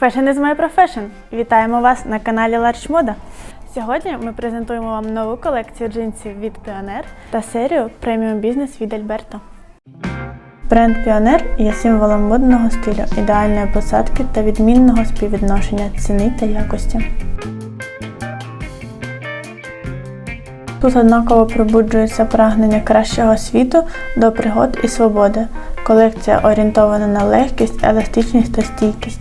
Fashion is my profession! Вітаємо вас на каналі Large Moda. Сьогодні ми презентуємо вам нову колекцію джинсів від Pioneer та серію преміум бізнес від Альберто. Бренд Pioneer є символом модного стилю, ідеальної посадки та відмінного співвідношення ціни та якості. Тут однаково пробуджується прагнення кращого світу до пригод і свободи. Колекція орієнтована на легкість, еластичність та стійкість.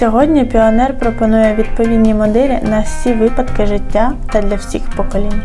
Сьогодні Піонер пропонує відповідні моделі на всі випадки життя та для всіх поколінь.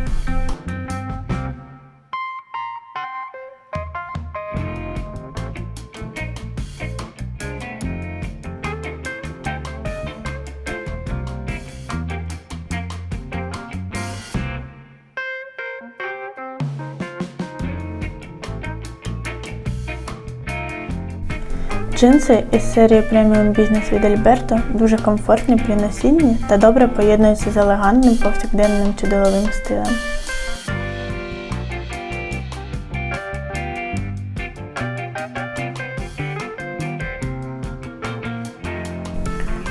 Джинси із серії преміум бізнес від Альберто дуже комфортні при носінні та добре поєднуються з елегантним повсякденним чи деловим стилем.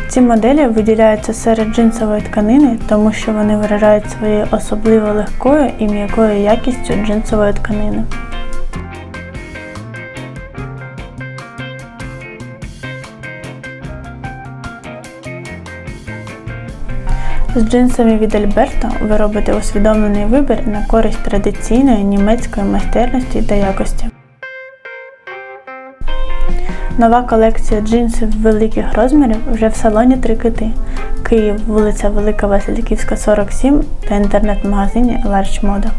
Ці моделі виділяються серед джинсової тканини, тому що вони виражають своєю особливо легкою і м'якою якістю джинсової тканини. З джинсами від Альберто ви робите усвідомлений вибір на користь традиційної німецької майстерності та якості. Нова колекція джинсів великих розмірів вже в салоні Три кити. Київ, вулиця Велика Васильківська, 47 та інтернет-магазині Large Moda.